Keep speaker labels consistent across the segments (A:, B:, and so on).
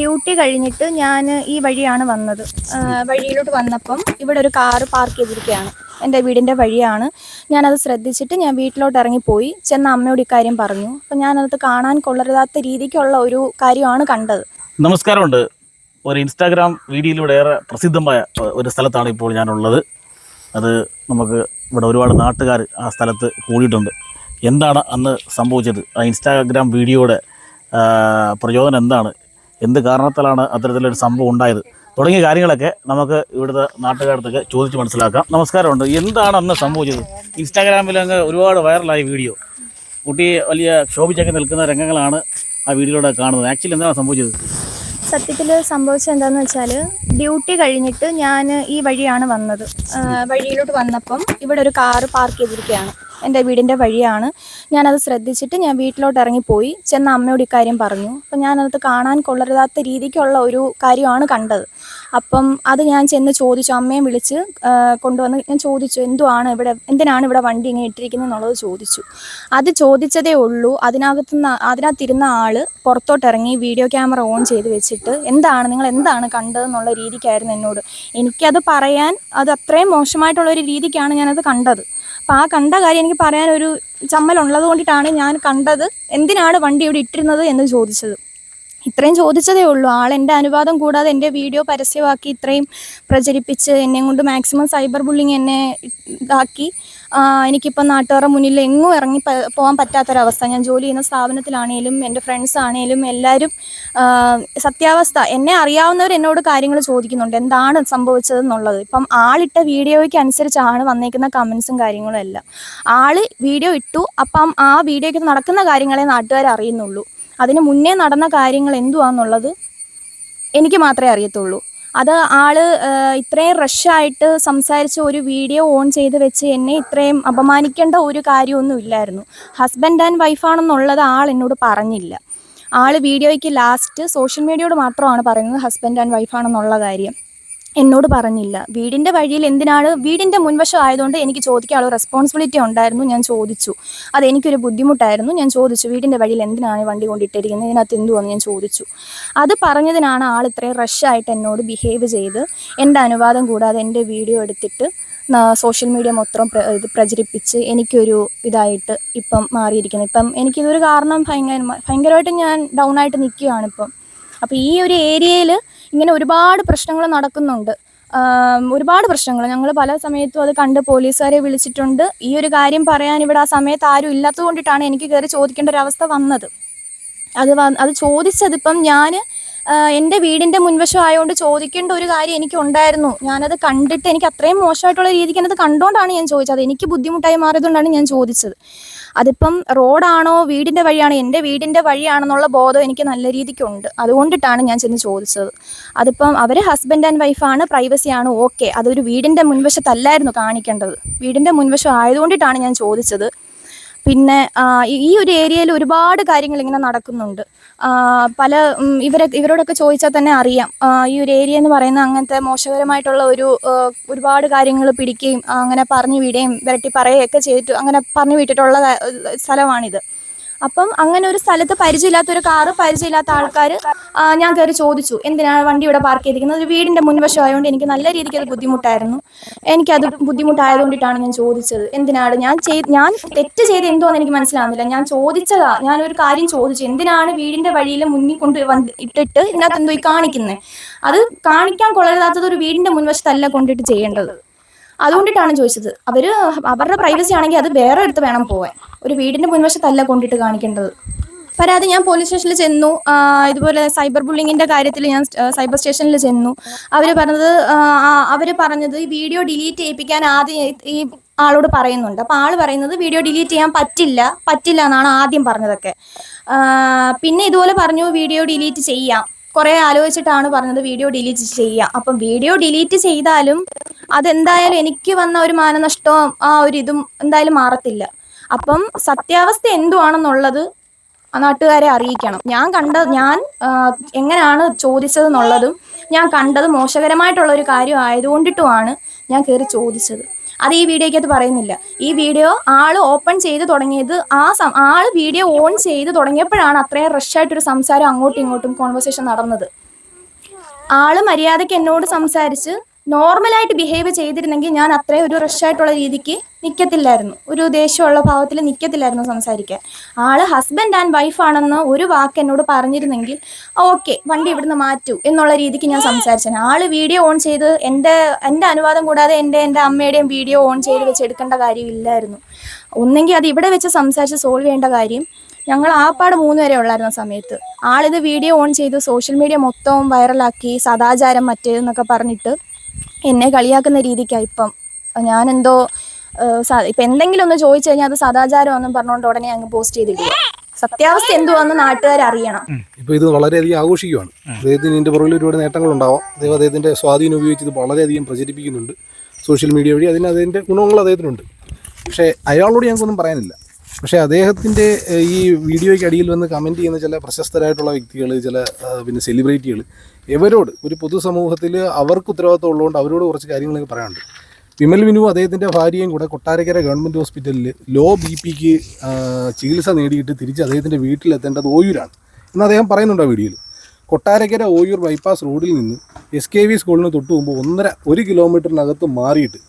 A: Duty കഴിഞ്ഞിട്ട് ഞാൻ ഈ വഴിയാണ് വന്നത്. വഴിയിലോട്ട് വന്നപ്പം ഇവിടെ ഒരു കാറ് പാർക്ക് ചെയ്തിരിക്കുകയാണ്. എന്റെ വീടിന്റെ വഴിയാണ്. ഞാനത് ശ്രദ്ധിച്ചിട്ട് ഞാൻ വീട്ടിലോട്ട് ഇറങ്ങിപ്പോയി. ചെന്ന അമ്മയോട് ഇക്കാര്യം പറഞ്ഞു. അപ്പം ഞാനത് കാണാൻ കൊള്ളരുതാത്ത രീതിക്കുള്ള ഒരു കാര്യമാണ് കണ്ടത്.
B: നമസ്കാരമുണ്ട്. ഒരു ഇൻസ്റ്റാഗ്രാം വീഡിയോയിലൂടെ ഏറെ പ്രസിദ്ധമായ ഒരു സ്ഥലത്താണ് ഇപ്പോൾ ഞാനുള്ളത്. അത് നമുക്ക് ഇവിടെ ഒരുപാട് നാട്ടുകാർ ആ സ്ഥലത്ത് കൂടിയിട്ടുണ്ട്. എന്താണ് അന്ന് സംഭവിച്ചത്? ആ ഇൻസ്റ്റാഗ്രാം വീഡിയോയുടെ പ്രചോദനം എന്താണ്? എന്ത് കാരണത്താലാണ് അത്തരത്തിലൊരു സംഭവം ഉണ്ടായത്? തുടങ്ങിയ കാര്യങ്ങളൊക്കെ നമുക്ക് ഇവിടുത്തെ നാട്ടുകാരത്തൊക്കെ ചോദിച്ച് മനസ്സിലാക്കാം. നമസ്കാരമുണ്ട്. എന്താണ് അന്ന് സംഭവിച്ചത്? ഇൻസ്റ്റാഗ്രാമിൽ അങ്ങ് ഒരുപാട് വൈറലായ വീഡിയോ. കുട്ടി വലിയ ക്ഷോഭിച്ചൊക്കെ നിൽക്കുന്ന രംഗങ്ങളാണ് ആ വീഡിയോയിലൂടെ കാണുന്നത്. ആക്ച്വലി എന്താണ് സംഭവിച്ചത്?
A: സത്യത്തിൽ സംഭവിച്ചത് എന്താണെന്ന് വെച്ചാൽ ഡ്യൂട്ടി കഴിഞ്ഞിട്ട് ഞാൻ ഈ വഴിയാണ് വന്നത്. വഴിയിലോട്ട് വന്നപ്പം ഇവിടെ ഒരു കാറ് പാർക്ക് ചെയ്തിരിക്കുകയാണ്. എന്റെ വീടിന്റെ വഴിയാണ്. ഞാനത് ശ്രദ്ധിച്ചിട്ട് ഞാൻ വീട്ടിലോട്ട് ഇറങ്ങിപ്പോയി ചെന്ന അമ്മയോട് ഇക്കാര്യം പറഞ്ഞു. അപ്പം ഞാനത് കാണാൻ കൊള്ളരുതാത്ത രീതിക്കുള്ള ഒരു കാര്യമാണ് കണ്ടത്. അപ്പം അത് ഞാൻ ചെന്ന് ചോദിച്ചു. അമ്മയെ വിളിച്ച് കൊണ്ടുവന്ന് ഞാൻ ചോദിച്ചു എന്തുവാണ് ഇവിടെ എന്തിനാണ് ഇവിടെ വണ്ടി ഇങ്ങനെ ഇട്ടിരിക്കുന്നത്? എന്നുള്ളത് ചോദിച്ചു. അത് ചോദിച്ചതേ ഉള്ളൂ. അതിനകത്തുനിന്ന് അതിനകത്തിരുന്ന ആൾ പുറത്തോട്ട് ഇറങ്ങി വീഡിയോ ക്യാമറ ഓൺ ചെയ്ത് വെച്ചിട്ട് എന്താണ് നിങ്ങൾ എന്താണ് കണ്ടതെന്നുള്ള രീതിക്കായിരുന്നു എന്നോട്. എനിക്കത് പറയാൻ അത് അത്രയും മോശമായിട്ടുള്ളൊരു രീതിക്കാണ് ഞാനത് കണ്ടത്. അപ്പം ആ കണ്ട കാര്യം എനിക്ക് പറയാനൊരു ചമ്മലുള്ളത് കൊണ്ടിട്ടാണ് ഞാൻ കണ്ടത്. എന്തിനാണ് വണ്ടി ഇവിടെ ഇട്ടിരുന്നത് എന്ന് ചോദിച്ചത്. ഇത്രയും ചോദിച്ചതേ ഉള്ളൂ. ആൾ എന്റെ അനുവാദം കൂടാതെ എന്റെ വീഡിയോ പരസ്യമാക്കി ഇത്രയും പ്രചരിപ്പിച്ച് എന്നെ കൊണ്ട് മാക്സിമം സൈബർ ബുള്ളിങ് എന്നെ ഇതാക്കി. എനിക്കിപ്പോൾ എനിക്കിപ്പം നാട്ടുകാരുടെ മുന്നിൽ എങ്ങും ഇറങ്ങി പോകാൻ പറ്റാത്തൊരവസ്ഥ. ഞാൻ ജോലി ചെയ്യുന്ന സ്ഥാപനത്തിലാണേലും എന്റെ ഫ്രണ്ട്സ് ആണേലും എല്ലാവരും സത്യാവസ്ഥ. എന്നെ അറിയാവുന്നവർ എന്നോട് കാര്യങ്ങൾ ചോദിക്കുന്നുണ്ട്. എന്താണ് സംഭവിച്ചതെന്നുള്ളത്. ഇപ്പം ആളിട്ട വീഡിയോയ്ക്ക് അനുസരിച്ചാണ് വന്നേക്കുന്ന കമൻസും കാര്യങ്ങളും എല്ലാം. ആൾ വീഡിയോ ഇട്ടു. അപ്പം ആ വീഡിയോയ്ക്ക് നടക്കുന്ന കാര്യങ്ങളെ നാട്ടുകാർ അറിയുന്നുള്ളൂ അതിന് മുന്നേ നടന്ന കാര്യങ്ങൾ എന്തുവാന്നുള്ളത് എനിക്ക് മാത്രമേ അറിയത്തുള്ളൂ. അത് ആൾ ഇത്രയും റഷായിട്ട് സംസാരിച്ച ഒരു വീഡിയോ ഓൺ ചെയ്ത് വെച്ച് എന്നെ ഇത്രയും അപമാനിക്കേണ്ട ഒരു കാര്യമൊന്നും ഇല്ലായിരുന്നു. ഹസ്ബൻഡ് ആൻഡ് വൈഫാണെന്നുള്ളത് ആൾ എന്നോട് പറഞ്ഞില്ല. ആൾ വീഡിയോയ്ക്ക് ലാസ്റ്റ് സോഷ്യൽ മീഡിയയോട് മാത്രമാണ് പറയുന്നത് ഹസ്ബൻഡ് ആൻഡ് വൈഫാണെന്നുള്ള കാര്യം. എന്നോട് പറഞ്ഞില്ല. വീടിന്റെ വഴിയിൽ എന്തിനാണ് വീടിന്റെ മുൻവശം ആയതുകൊണ്ട് എനിക്ക് ചോദിക്കാനുള്ള റെസ്പോൺസിബിലിറ്റി ഉണ്ടായിരുന്നു ഞാൻ ചോദിച്ചു. അത് എനിക്കൊരു ബുദ്ധിമുട്ടായിരുന്നു ഞാൻ ചോദിച്ചു വീടിന്റെ വഴിയിൽ എന്തിനാണ് വണ്ടി കൊണ്ടിട്ടിരിക്കുന്നത്? ഇതിനകത്ത് എന്തുവാന്ന് ഞാൻ ചോദിച്ചു. അത് പറഞ്ഞതിനാണ് ആൾ ഇത്രയും റഷായിട്ട് എന്നോട് ബിഹേവ് ചെയ്ത് എന്റെ അനുവാദം കൂടാതെ എന്റെ വീഡിയോ എടുത്തിട്ട് സോഷ്യൽ മീഡിയ മൊത്തം ഇത് പ്രചരിപ്പിച്ച് എനിക്കൊരു ഇതായിട്ട് ഇപ്പം മാറിയിരിക്കുന്നത് ഇപ്പം എനിക്കിതൊരു കാരണം ഭയങ്കര ഭയങ്കരമായിട്ട് ഞാൻ ഡൗൺ ആയിട്ട് നിൽക്കുകയാണ് ഇപ്പം. അപ്പോൾ ഈ ഒരു ഏരിയയിൽ ഇങ്ങനെ ഒരുപാട് പ്രശ്നങ്ങൾ നടക്കുന്നുണ്ട്. ഒരുപാട് പ്രശ്നങ്ങൾ. ഞങ്ങൾ പല സമയത്തും അത് കണ്ട് പോലീസുകാരെ വിളിച്ചിട്ടുണ്ട്. ഈ ഒരു കാര്യം പറയാൻ ഇവിടെ ആ സമയത്ത് ആരും ഇല്ലാത്തത് കൊണ്ടിട്ടാണ് എനിക്ക് കയറി ചോദിക്കേണ്ട ഒരു അവസ്ഥ വന്നത്. അത് അത് ചോദിച്ചതിപ്പം ഞാൻ എന്റെ വീടിന്റെ മുൻവശം ആയതുകൊണ്ട് ചോദിക്കേണ്ട ഒരു കാര്യം എനിക്ക് ഉണ്ടായിരുന്നു ഞാനത് കണ്ടിട്ട് എനിക്ക് അത്രയും മോശമായിട്ടുള്ള രീതിക്ക് എന്നത് കണ്ടുകൊണ്ടാണ് ഞാൻ ചോദിച്ചത്. എനിക്ക് ബുദ്ധിമുട്ടായി മാറിയതുകൊണ്ടാണ് ഞാൻ ചോദിച്ചത്. അതിപ്പം റോഡാണോ വീടിന്റെ വഴിയാണോ എന്റെ വീടിന്റെ വഴിയാണെന്നുള്ള ബോധം എനിക്ക് നല്ല രീതിക്കുണ്ട്. അതുകൊണ്ടിട്ടാണ് ഞാൻ ചെന്ന് ചോദിച്ചത്. അതിപ്പം അവർ ഹസ്ബൻഡ് ആൻഡ് വൈഫാണ് പ്രൈവസിയാണ് ഓക്കെ അതൊരു വീടിന്റെ മുൻവശത്തല്ലായിരുന്നു കാണിക്കേണ്ടത്. വീടിന്റെ മുൻവശം ആയതുകൊണ്ടിട്ടാണ് ഞാൻ ചോദിച്ചത്. പിന്നെ ഈ- ഒരു ഏരിയയിൽ ഒരുപാട് കാര്യങ്ങൾ ഇങ്ങനെ നടക്കുന്നുണ്ട്. പല ഇവരെ ഇവരോടൊക്കെ ചോദിച്ചാൽ തന്നെ അറിയാം. ഈ ഒരു ഏരിയ എന്ന് പറയുന്ന അങ്ങനത്തെ മോശകരമായിട്ടുള്ള ഒരു ഒരുപാട് കാര്യങ്ങൾ പിടിക്കുകയും അങ്ങനെ പറഞ്ഞു വിടുകയും വിരട്ടി പറയുകയൊക്കെ ചെയ്തിട്ട് അങ്ങനെ പറഞ്ഞു വിട്ടിട്ടുള്ള സ്ഥലമാണിത്. അപ്പം അങ്ങനെ ഒരു സ്ഥലത്ത് പരിചയമില്ലാത്ത ഒരു കാറ് പരിചയമില്ലാത്ത ആൾക്കാർ ഞാൻ കയറി ചോദിച്ചു എന്തിനാണ് വണ്ടി ഇവിടെ പാർക്ക് ചെയ്തിരിക്കുന്നത്? ഒരു വീടിന്റെ മുൻവശം ആയതുകൊണ്ട് എനിക്ക് നല്ല രീതിക്ക് അത് ബുദ്ധിമുട്ടായിരുന്നു. എനിക്കത് ബുദ്ധിമുട്ടായതുകൊണ്ടിട്ടാണ് ഞാൻ ചോദിച്ചത് എന്തിനാണ്? ഞാൻ ചെയ്ത് ഞാൻ തെറ്റ് ചെയ്ത് എന്തോന്ന് എനിക്ക് മനസ്സിലാവുന്നില്ല. ഞാൻ ചോദിച്ചതാ ഞാൻ ഒരു കാര്യം ചോദിച്ചു എന്തിനാണ് വീടിന്റെ വഴിയിൽ മുന്നിൽ കൊണ്ട് ഇട്ടിട്ട് ഇതിനകത്ത് എന്തോ കാണിക്കുന്നത് അത് കാണിക്കാൻ കൊള്ളരുതാത്തത് ഒരു വീടിന്റെ മുൻവശത്തല്ല കൊണ്ടിട്ട് ചെയ്യേണ്ടത്. അതുകൊണ്ടിട്ടാണ് ചോദിച്ചത്. അവർ അവരുടെ പ്രൈവസി ആണെങ്കിൽ അത് വേറെ എടുത്ത് വേണം പോവാൻ. ഒരു വീടിന്റെ മുൻവശത്തല്ല കൊണ്ടിട്ട് കാണിക്കേണ്ടത്. പരാതി ഞാൻ പോലീസ് സ്റ്റേഷനിൽ ചെന്നു. ഇതുപോലെ സൈബർ ബുള്ളിങ്ങിന്റെ കാര്യത്തിൽ ഞാൻ സൈബർ സ്റ്റേഷനിൽ ചെന്നു. അവർ പറഞ്ഞത് അവർ പറഞ്ഞത് ഈ വീഡിയോ ഡിലീറ്റ് ചെയ്യിപ്പിക്കാൻ ആദ്യം ഈ- ആളോട് പറയുന്നുണ്ട്. അപ്പൊ ആൾ പറയുന്നത് വീഡിയോ ഡിലീറ്റ് ചെയ്യാൻ പറ്റില്ല പറ്റില്ല എന്നാണ് ആദ്യം പറഞ്ഞതൊക്കെ. പിന്നെ ഇതുപോലെ പറഞ്ഞു വീഡിയോ ഡിലീറ്റ് ചെയ്യാം. കുറെ ആലോചിച്ചിട്ടാണ് പറഞ്ഞത് വീഡിയോ ഡിലീറ്റ് ചെയ്യാം അപ്പം വീഡിയോ ഡിലീറ്റ് ചെയ്താലും അതെന്തായാലും എനിക്ക് വന്ന ഒരു മാനനഷ്ടവും ആ ഒരു ഇതും എന്തായാലും മാറത്തില്ല. അപ്പം സത്യാവസ്ഥ എന്തുവാണെന്നുള്ളത് നാട്ടുകാരെ അറിയിക്കണം. ഞാൻ കണ്ട ഞാൻ എങ്ങനെയാണ് എങ്ങനെയാണ് ചോദിച്ചതെന്നുള്ളതും ഞാൻ കണ്ടത് മോശകരമായിട്ടുള്ള ഒരു കാര്യം ആയതുകൊണ്ടിട്ടുമാണ് ഞാൻ കയറി ചോദിച്ചത്. അത് ഈ വീഡിയോയ്ക്കകത്ത് പറയുന്നില്ല. ഈ വീഡിയോ ആൾ ഓപ്പൺ ചെയ്ത് തുടങ്ങിയത് ആ ആൾ വീഡിയോ ഓൺ ചെയ്ത് തുടങ്ങിയപ്പോഴാണ് അത്രയും റഷായിട്ടൊരു സംസാരം അങ്ങോട്ടും ഇങ്ങോട്ടും കോൺവെർസേഷൻ നടന്നത്. ആൾ മര്യാദയ്ക്ക് എന്നോട് സംസാരിച്ച് നോർമലായിട്ട് ബിഹേവ് ചെയ്തിരുന്നെങ്കിൽ ഞാൻ അത്രയും ഒരു റഷായിട്ടുള്ള രീതിക്ക് നിൽക്കത്തില്ലായിരുന്നു ഒരു ദേഷ്യമുള്ള ഭാവത്തിൽ നിൽക്കത്തില്ലായിരുന്നു സംസാരിക്കാൻ. ആൾ ഹസ്ബൻഡ് ആൻഡ് വൈഫാണെന്ന് ഒരു വാക്ക് എന്നോട് പറഞ്ഞിരുന്നെങ്കിൽ ഓക്കെ വണ്ടി ഇവിടുന്ന് മാറ്റൂ എന്നുള്ള രീതിക്ക് ഞാൻ സംസാരിച്ചു ആൾ വീഡിയോ ഓൺ ചെയ്ത് എന്റെ എന്റെ അനുവാദം കൂടാതെ എന്റെ എന്റെ അമ്മയുടെയും വീഡിയോ ഓൺ ചെയ്ത് വെച്ച് എടുക്കേണ്ട കാര്യമില്ലായിരുന്നു ഒന്നെങ്കിൽ അത് ഇവിടെ വെച്ച് സംസാരിച്ച് സോൾവ് ചെയ്യേണ്ട കാര്യം ഞങ്ങൾ ആപ്പാട് മൂന്ന് വരെ ഉള്ളായിരുന്ന സമയത്ത്. ആളിത് വീഡിയോ ഓൺ ചെയ്ത് സോഷ്യൽ മീഡിയ മൊത്തവും വൈറലാക്കി സദാചാരം മറ്റേതെന്നൊക്കെ പറഞ്ഞിട്ട് എന്നെ കളിയാക്കുന്ന രീതിക്കാണ് ഇപ്പം. ഞാനെന്തോ ഇപ്പം എന്തെങ്കിലും ഒന്ന് ചോദിച്ചു കഴിഞ്ഞാൽ അത് സദാചാരമെന്നും പറഞ്ഞുകൊണ്ട് ഉടനെ അങ്ങ് പോസ്റ്റ് ചെയ്തിട്ടില്ല. സത്യാവസ്ഥ എന്തുവാന്ന് നാട്ടുകാർ അറിയണം.
C: ഇപ്പൊ ഇത് വളരെയധികം ആഘോഷിക്കുകയാണ് അദ്ദേഹത്തിന് ഇതിന്റെ പുറകിൽ ഒരുപാട് നേട്ടങ്ങളുണ്ടാവാം. അദ്ദേഹം അദ്ദേഹത്തിന്റെ സ്വാധീനം ഉപയോഗിച്ച് ഇത് വളരെയധികം പ്രചരിപ്പിക്കുന്നുണ്ട്. സോഷ്യൽ മീഡിയ വഴി അതിന് അദ്ദേഹത്തിന്റെ ഗുണങ്ങൾ അദ്ദേഹത്തിനുണ്ട്. പക്ഷേ അയാളോട് ഞങ്ങൾക്കൊന്നും പറയാനില്ല. പക്ഷേ അദ്ദേഹത്തിന്റെ ഈ വീഡിയോയ്ക്ക് അടിയിൽ വന്ന് കമന്റ് ചെയ്യുന്ന ചില പ്രശസ്തരായിട്ടുള്ള വ്യക്തികൾ ചില പിന്നെ സെലിബ്രിറ്റികൾ ഇവരോട് ഒരു പൊതുസമൂഹത്തിൽ അവർക്ക് ഉത്തരവാദിത്വം ഉള്ളതുകൊണ്ട് അവരോട് കുറച്ച് കാര്യങ്ങളൊക്കെ പറയാനുണ്ട്. വിമൽ വിനു അദ്ദേഹത്തിന്റെ ഭാര്യയും കൂടെ കൊട്ടാരക്കര ഗവൺമെന്റ് ഹോസ്പിറ്റലിൽ ലോ ബി പിക്ക് ചികിത്സ നേടിയിട്ട് തിരിച്ച് അദ്ദേഹത്തിന്റെ വീട്ടിലെത്തേണ്ടത് ഓയൂരാണ്. എന്ന് അദ്ദേഹം പറയുന്നുണ്ട് ആ വീഡിയോയിൽ. കൊട്ടാരക്കര ഓയൂർ ബൈപ്പാസ് റോഡിൽ നിന്ന് എസ് കെ വി സ്കൂളിന് തൊട്ട് മുമ്പ് ഒന്നര ഒരു കിലോമീറ്ററിനകത്ത് മാറിയിട്ട്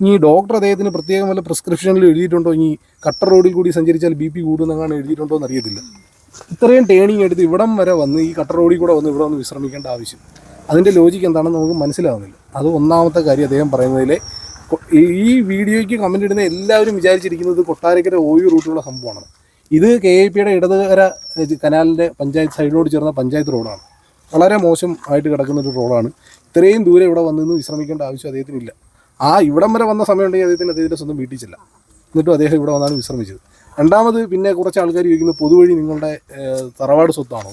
C: ഇനി ഡോക്ടർ അദ്ദേഹത്തിന് പ്രത്യേകം വല്ല പ്രിസ്ക്രിപ്ഷനിൽ എഴുതിയിട്ടുണ്ടോ? ഇനി കട്ടർ റോഡിൽ കൂടി സഞ്ചരിച്ചാൽ ബി പി കൂടുന്നെങ്ങാണ് എഴുതിയിട്ടുണ്ടോ എന്ന് അറിയത്തില്ല. ഇത്രയും ടേണിങ് എടുത്ത് ഇവിടം വരെ വന്ന് ഈ കട്ടർ റോഡിൽ കൂടെ വന്ന് ഇവിടെ വന്ന് വിശ്രമിക്കേണ്ട ആവശ്യം. അതിന്റെ ലോജിക്ക് എന്താണെന്ന് നമുക്ക് മനസ്സിലാവുന്നില്ല. അത് ഒന്നാമത്തെ കാര്യം അദ്ദേഹം പറയുന്നതിലെ ഈ- വീഡിയോയ്ക്ക് കമന്റ് ഇടുന്ന എല്ലാവരും വിചാരിച്ചിരിക്കുന്നത് കൊട്ടാരക്കര ഓയു റൂട്ടിലുള്ള സംഭവമാണ്. ഇത് കെ ഐ പിയുടെ ഇടതുകര കനാലിന്റെ പഞ്ചായത്ത് സൈഡിലോട് ചേർന്ന പഞ്ചായത്ത് റോഡാണ് വളരെ മോശം ആയിട്ട് കിടക്കുന്ന ഒരു റോഡാണ് ഇത്രയും ദൂരെ ഇവിടെ വന്ന് നിന്ന് വിശ്രമിക്കേണ്ട ആവശ്യം അദ്ദേഹത്തിനില്ല ആ ഇവിടം വരെ വന്ന സമയമുണ്ടെങ്കിൽ അദ്ദേഹത്തിന് അദ്ദേഹത്തിന്റെ സ്വന്തം വീട്ടിൽ ചെല്ലാം. എന്നിട്ടും അദ്ദേഹം ഇവിടെ വന്നാണ് വിശ്രമിച്ചത്. രണ്ടാമത് പിന്നെ കുറച്ച് ആൾക്കാർ ചോദിക്കുന്നത് പൊതുവഴി നിങ്ങളുടെ തറവാട് സ്വത്താണോ?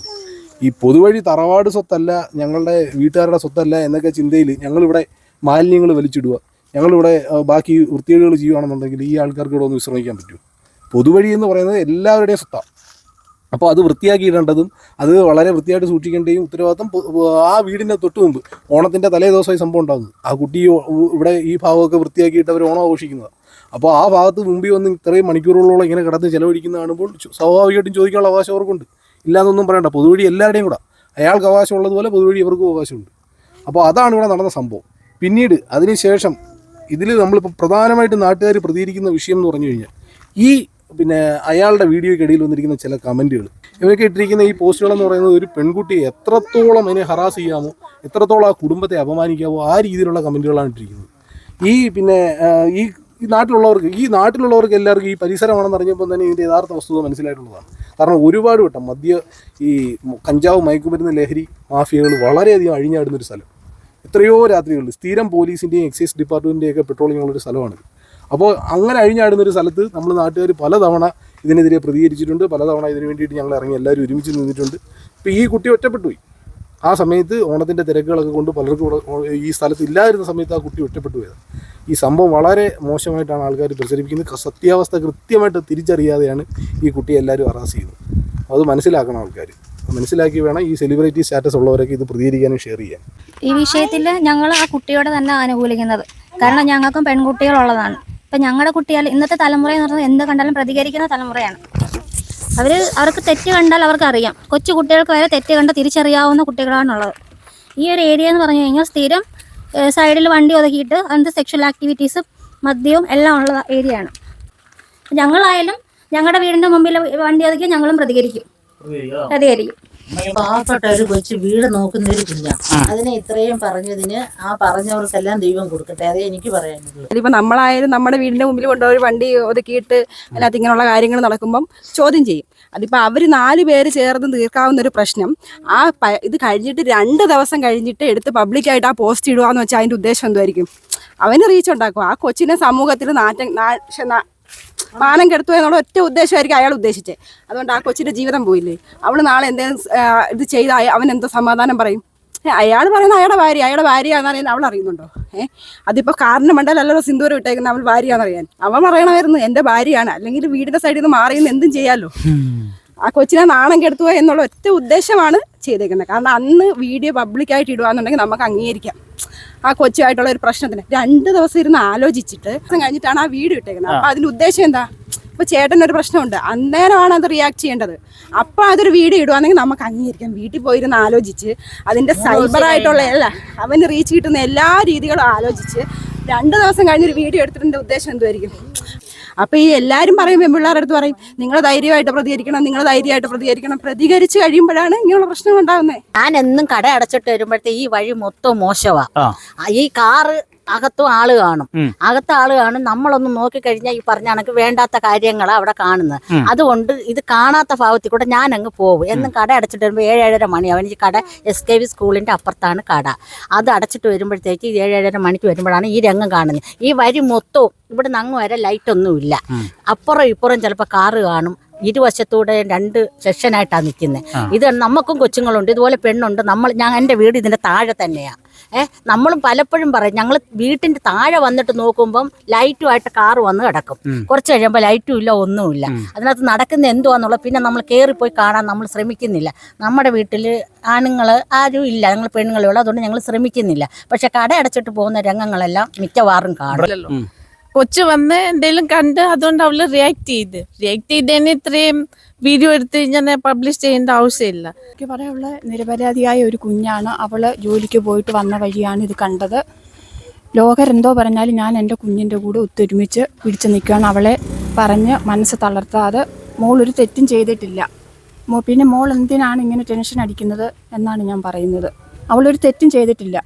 C: ഈ പൊതുവഴി തറവാട് സ്വത്തല്ല ഞങ്ങളുടെ വീട്ടുകാരുടെ സ്വത്തല്ല എന്നൊക്കെ ചിന്തയിൽ ഞങ്ങളിവിടെ മാലിന്യങ്ങൾ വലിച്ചിടുക. ഞങ്ങളിവിടെ ബാക്കി വൃത്തികേടുകൾ ചെയ്യുകയാണെന്നുണ്ടെങ്കിൽ ഈ ആൾക്കാർക്ക് ഇവിടെ ഒന്ന് വിശ്രമിക്കാൻ പറ്റുമോ പൊതുവഴി എന്ന് പറയുന്നത് എല്ലാവരുടെയും സ്വത്താണ് അപ്പോൾ അത് വൃത്തിയാക്കി ഇടേണ്ടതും അത് വളരെ വൃത്തിയായിട്ട് സൂക്ഷിക്കേണ്ടതും ഉത്തരവാദിത്തം ആ വീടിന്റെ തൊട്ട് മുമ്പ് ഓണത്തിന്റെ തലേ ദിവസമായി സംഭവം ഉണ്ടാകുന്നത് ആ കുട്ടി ഇവിടെ ഈ ഭാഗമൊക്കെ വൃത്തിയാക്കിയിട്ട് അവർ ഓണം ആഘോഷിക്കുന്നതാണ് അപ്പോൾ ആ ഭാഗത്ത് മുമ്പിൽ വന്ന് ഇത്രയും മണിക്കൂറുകളോളം ഇങ്ങനെ കിടന്ന് ചിലവഴിക്കുന്ന കാണുമ്പോൾ സ്വാഭാവികമായിട്ടും ചോദിക്കാനുള്ള അവകാശം അവർക്കുണ്ട് ഇല്ലാന്നൊന്നും പറയണ്ട. പൊതുവഴി എല്ലാവരുടെയും കൂടെ. അയാൾക്ക് അവകാശമുള്ളതുപോലെ പൊതുവഴി ഇവർക്കും അവകാശമുണ്ട്. അപ്പോൾ അതാണ് ഇവിടെ നടന്ന സംഭവം. പിന്നീട് അതിനുശേഷം ഇതിൽ നമ്മളിപ്പോൾ പ്രധാനമായിട്ട് നാട്ടുകാർ പ്രതികരിക്കുന്ന വിഷയം എന്ന് പറഞ്ഞു കഴിഞ്ഞാൽ ഈ പിന്നെ അയാളുടെ വീഡിയോയ്ക്കിടയിൽ വന്നിരിക്കുന്ന ചില കമന്റുകൾ ഇവരൊക്കെ ഇട്ടിരിക്കുന്ന ഈ പോസ്റ്റുകളെന്ന് പറയുന്നത് ഒരു പെൺകുട്ടിയെ എത്രത്തോളം അതിനെ ഹറാസ് ചെയ്യാമോ എത്രത്തോളം ആ കുടുംബത്തെ അപമാനിക്കാമോ ആ രീതിയിലുള്ള കമന്റുകളാണ് ഇട്ടിരിക്കുന്നത്. ഈ പിന്നെ ഈ ഈ നാട്ടിലുള്ളവർക്ക് ഈ നാട്ടിലുള്ളവർക്ക് എല്ലാവർക്കും ഈ പരിസരമാണെന്ന് അറിഞ്ഞപ്പോൾ തന്നെ ഇതിന്റെ യഥാർത്ഥ വസ്തുത മനസ്സിലായിട്ടുള്ളതാണ്. കാരണം ഒരുപാട് വട്ടം മദ്യ ഈ കഞ്ചാവ് മയക്കുമരുന്ന് ലഹരി മാഫിയകൾ വളരെയധികം അഴിഞ്ഞാടുന്നൊരു സ്ഥലം. എത്രയോ രാത്രികളിൽ സ്ഥിരം പോലീസിന്റെയും എക്സൈസ് ഡിപ്പാർട്ട്മെന്റിന്റെയൊക്കെ പെട്രോളിംഗ് ഉള്ളൊരു സ്ഥലമാണ് അപ്പോൾ അങ്ങനെ അഴിഞ്ഞാടുന്ന ഒരു സ്ഥലത്ത് നമ്മൾ നാട്ടുകാർ പലതവണ ഇതിനെതിരെ പ്രതികരിച്ചിട്ടുണ്ട്. പലതവണ ഇതിന് വേണ്ടിയിട്ട് ഞങ്ങൾ ഇറങ്ങി എല്ലാവരും ഒരുമിച്ച് നിന്നിട്ടുണ്ട്. ഇപ്പോൾ ഈ കുട്ടി ഒറ്റപ്പെട്ടു പോയി ആ സമയത്ത് ഓണത്തിന്റെ തിരക്കുകളൊക്കെ കൊണ്ട് പലർക്കും ഈ സ്ഥലത്ത് ഇല്ലാതിരുന്ന സമയത്ത് ആ കുട്ടി ഒറ്റപ്പെട്ടു പോയത് ഈ സംഭവം വളരെ മോശമായിട്ടാണ് ആൾക്കാർ പ്രചരിപ്പിക്കുന്നത്. സത്യാവസ്ഥ കൃത്യമായിട്ട് തിരിച്ചറിയാതെയാണ് ഈ കുട്ടിയെ എല്ലാവരും അറാസ് ചെയ്യുന്നത്. അത് മനസ്സിലാക്കണം ആൾക്കാർ. മനസ്സിലാക്കി വേണം ഈ സെലിബ്രിറ്റി സ്റ്റാറ്റസ് ഉള്ളവരൊക്കെ ഇത് പ്രതികരിക്കാനും ഷെയർ ചെയ്യാൻ.
D: ഈ വിഷയത്തിൽ ഞങ്ങൾ ആ കുട്ടിയോട് തന്നെ അനുകൂലിക്കുന്നത് കാരണം ഞങ്ങൾക്കും പെൺകുട്ടികളുള്ളതാണ്. ഇപ്പം ഞങ്ങളുടെ കുട്ടികൾ ഇന്നത്തെ തലമുറ എന്ന് പറഞ്ഞാൽ എന്ത് കണ്ടാലും പ്രതികരിക്കുന്ന തലമുറയാണ്. അവർ അവർക്ക് തെറ്റ് കണ്ടാൽ അവർക്ക് അറിയാം. കൊച്ചു കുട്ടികൾക്ക് വരെ തെറ്റ് കണ്ട് തിരിച്ചറിയാവുന്ന കുട്ടികളാണുള്ളത്. ഈ ഒരു ഏരിയ എന്ന് പറഞ്ഞു കഴിഞ്ഞാൽ സ്ഥിരം സൈഡിൽ വണ്ടി ഒതുക്കിയിട്ട് അതിന്റെ സെക്ഷൽ ആക്ടിവിറ്റീസും മദ്യവും എല്ലാം ഉള്ള ഏരിയ ആണ്. ഞങ്ങളായാലും ഞങ്ങളുടെ വീടിന്റെ മുമ്പിൽ വണ്ടി ഒതുക്കി ഞങ്ങളും പ്രതികരിക്കും. പ്രതികരിക്കും.
E: പാവപ്പെട്ട ഒരു കൊച്ചു വീട് നോക്കുന്ന ഒരു കുഞ്ഞാ അതിനെ ഇത്രയും പറഞ്ഞതിന് ആ പറഞ്ഞവർക്കെല്ലാം ദൈവം കൊടുക്കട്ടെ. അതേ എനിക്ക് പറയാനുള്ളൂ.
F: ഇതിപ്പോ നമ്മളായാലും നമ്മുടെ വീടിന്റെ മുമ്പിൽ കൊണ്ടുപോയി വണ്ടി ഒതുക്കിയിട്ട് അതിനകത്ത് ഇങ്ങനെയുള്ള കാര്യങ്ങൾ നടക്കുമ്പം ചോദ്യം ചെയ്യും. അതിപ്പോ അവർ നാല് പേര് ചേർന്ന് തീർക്കാവുന്ന ഒരു പ്രശ്നം. ആ ഇത് കഴിഞ്ഞിട്ട് രണ്ട് ദിവസം കഴിഞ്ഞിട്ട് എടുത്ത് പബ്ലിക്കായിട്ട് ആ പോസ്റ്റ് ഇടുക എന്ന് വെച്ചാൽ അതിന്റെ ഉദ്ദേശം എന്തുമായിരിക്കും അവന് റീച്ച് ഉണ്ടാക്കും. ആ കൊച്ചിനെ സമൂഹത്തിൽ നാറ്റം മാനം കെടുത്തു എന്നുള്ള ഒറ്റ ഉദ്ദേശമായിരിക്കും അയാൾ ഉദ്ദേശിച്ചത്. അതുകൊണ്ട് ആ കൊച്ചിന്റെ ജീവിതം പോയില്ലേ. അവൾ നാളെ എന്തെങ്കിലും ഇത് ചെയ്ത അവൻ എന്തോ സമാധാനം പറയും. അയാൾ പറയുന്നത് അയാളുടെ ഭാര്യ അയാളുടെ ഭാര്യയാണെന്ന് അറിയാൻ അവൾ അറിയുന്നുണ്ടോ? ഏഹ് അതിപ്പോ കാരണം മണ്ടലല്ലോ സിന്ദൂരം ഇട്ടേക്കുന്ന അവൾ ഭാര്യയാണെന്ന് അറിയാൻ. അവൻ പറയണമായിരുന്നു എന്റെ ഭാര്യയാണ്. അല്ലെങ്കിൽ വീടിന്റെ സൈഡിൽ നിന്ന് മാറി നിന്ന് എന്തും ചെയ്യാലോ. ആ കൊച്ചിനെ നാണം കെടുത്തുക എന്നുള്ള ഒറ്റ ഉദ്ദേശമാണ് ചെയ്തേക്കുന്നത് കാരണം അന്ന് വീഡിയോ പബ്ലിക്കായിട്ട് ഇടുകയെന്നുണ്ടെങ്കിൽ നമുക്ക് അംഗീകരിക്കാം. ആ കൊച്ചുമായിട്ടുള്ള ഒരു പ്രശ്നത്തിന്. രണ്ട് ദിവസം ഇരുന്ന് ആലോചിച്ചിട്ട് കഴിഞ്ഞിട്ടാണ് ആ വീട് ഇട്ടേക്കുന്നത്. അപ്പൊ അതിന്റെ ഉദ്ദേശം എന്താ? ഇപ്പൊ ഇപ്പൊ ചേട്ടനൊരു പ്രശ്നമുണ്ട്. അന്നേരമാണ് അത് റിയാക്ട് ചെയ്യേണ്ടത്. അപ്പൊ അതൊരു വീഡിയോ ഇടുവാണെങ്കിൽ നമുക്ക് അംഗീകരിക്കാം. വീട്ടിൽ പോയിരുന്ന് ആലോചിച്ച് അതിന്റെ സൈബർ ആയിട്ടുള്ള അല്ല അവന് റീച്ച് കിട്ടുന്ന എല്ലാ രീതികളും ആലോചിച്ച് രണ്ട് ദിവസം കഴിഞ്ഞൊരു വീഡിയോ എടുത്തിട്ടുണ്ട് ഉദ്ദേശം എന്തുമായിരിക്കും അപ്പൊ ഈ എല്ലാരും പറയും പെൺപിള്ളേരുടെ അടുത്ത് പറയും നിങ്ങൾ ധൈര്യമായിട്ട് പ്രതികരിക്കണം നിങ്ങൾ ധൈര്യമായിട്ട് പ്രതികരിക്കണം. പ്രതികരിച്ച് കഴിയുമ്പോഴാണ് ഇങ്ങനെയുള്ള പ്രശ്നം ഉണ്ടാകുന്നത്
E: ഞാൻ എന്നും കട അടച്ചിട്ട് വരുമ്പോഴത്തെ ഈ വഴി മൊത്തം മോശമാ
B: ആ.
E: ആ, ഈ കാറ് അകത്തും ആൾ കാണും. അകത്ത് ആൾ കാണും. നമ്മളൊന്ന് നോക്കിക്കഴിഞ്ഞാൽ ഈ പറഞ്ഞ കണക്ക് വേണ്ടാത്ത കാര്യങ്ങളാണ് അവിടെ കാണുന്നത്. അതുകൊണ്ട് ഇത് കാണാത്ത ഭാവത്തിൽ കൂടെ ഞാൻ അങ്ങ് പോകും എന്നും കട അടച്ചിട്ട് വരുമ്പോൾ ഏഴ് ഏഴര മണിയാവും എനിക്ക് കട എസ് കെ വി സ്കൂളിന്റെ അപ്പുറത്താണ് കട. അത് അടച്ചിട്ട് വരുമ്പോഴത്തേക്ക് ഏഴ് ഏഴര മണിക്ക് വരുമ്പോഴാണ് ഈ രംഗം കാണുന്നത്. ഈ വരി മൊത്തവും ഇവിടെ നിന്ന് അങ്ങ് വരെ ലൈറ്റൊന്നുമില്ല അപ്പുറം ഇപ്പുറം ചിലപ്പോൾ കാറ് കാണും. ഇരുവശത്തൂടെ രണ്ട് സെക്ഷനായിട്ടാണ് നിൽക്കുന്നത് ഇത് നമുക്കും കൊച്ചുങ്ങളുണ്ട് ഇതുപോലെ പെണ്ണുണ്ട്. നമ്മൾ ഞാൻ എന്റെ വീട് ഇതിന്റെ താഴെ തന്നെയാണ് ഏഹ് നമ്മളും പലപ്പോഴും പറയും ഞങ്ങൾ വീട്ടിന്റെ താഴെ വന്നിട്ട് നോക്കുമ്പം ലൈറ്റുമായിട്ട് കാർ വന്ന് കിടക്കും. കുറച്ച് കഴിയുമ്പോൾ ലൈറ്റും ഇല്ല ഒന്നുമില്ല. അതിനകത്ത് നടക്കുന്ന എന്തുവാന്നുള്ള പിന്നെ നമ്മൾ കയറിപ്പോയി കാണാൻ നമ്മൾ ശ്രമിക്കുന്നില്ല. നമ്മുടെ വീട്ടിൽ ആണുങ്ങൾ ആരും ഇല്ല ഞങ്ങൾ പെണ്ണുങ്ങളുള്ള അതുകൊണ്ട് ഞങ്ങൾ ശ്രമിക്കുന്നില്ല. പക്ഷെ കട അടച്ചിട്ട് പോകുന്ന രംഗങ്ങളെല്ലാം മിക്കവാറും കാണും.
G: കൊച്ചു വന്ന് എന്തെങ്കിലും കണ്ട് അതുകൊണ്ട് അവൾ റിയാക്ട് ചെയ്ത്. റിയാക്ട് ചെയ്തതിന് ഇത്രയും വീഡിയോ എടുത്ത് ഞാൻ പബ്ലിഷ് ചെയ്യേണ്ട ആവശ്യമില്ല.
H: എനിക്ക് പറയാനുള്ള നിരപരാധിയായ ഒരു കുഞ്ഞാണ്. അവൾ ജോലിക്ക് പോയിട്ട് വന്ന വഴിയാണ് ഇത് കണ്ടത്. ലോകരെന്തോ പറഞ്ഞാലും ഞാൻ എന്റെ കുഞ്ഞിന്റെ കൂടെ ഒത്തൊരുമിച്ച് പിടിച്ചു നിൽക്കുകയാണ്. അവളെ പറഞ്ഞ് മനസ്സ് തളർത്താതെ മോൾ ഒരു തെറ്റും ചെയ്തിട്ടില്ല. പിന്നെ മോൾ എന്തിനാണ് ഇങ്ങനെ ടെൻഷൻ അടിക്കുന്നത് എന്നാണ് ഞാൻ പറയുന്നത്. അവളൊരു തെറ്റും ചെയ്തിട്ടില്ല.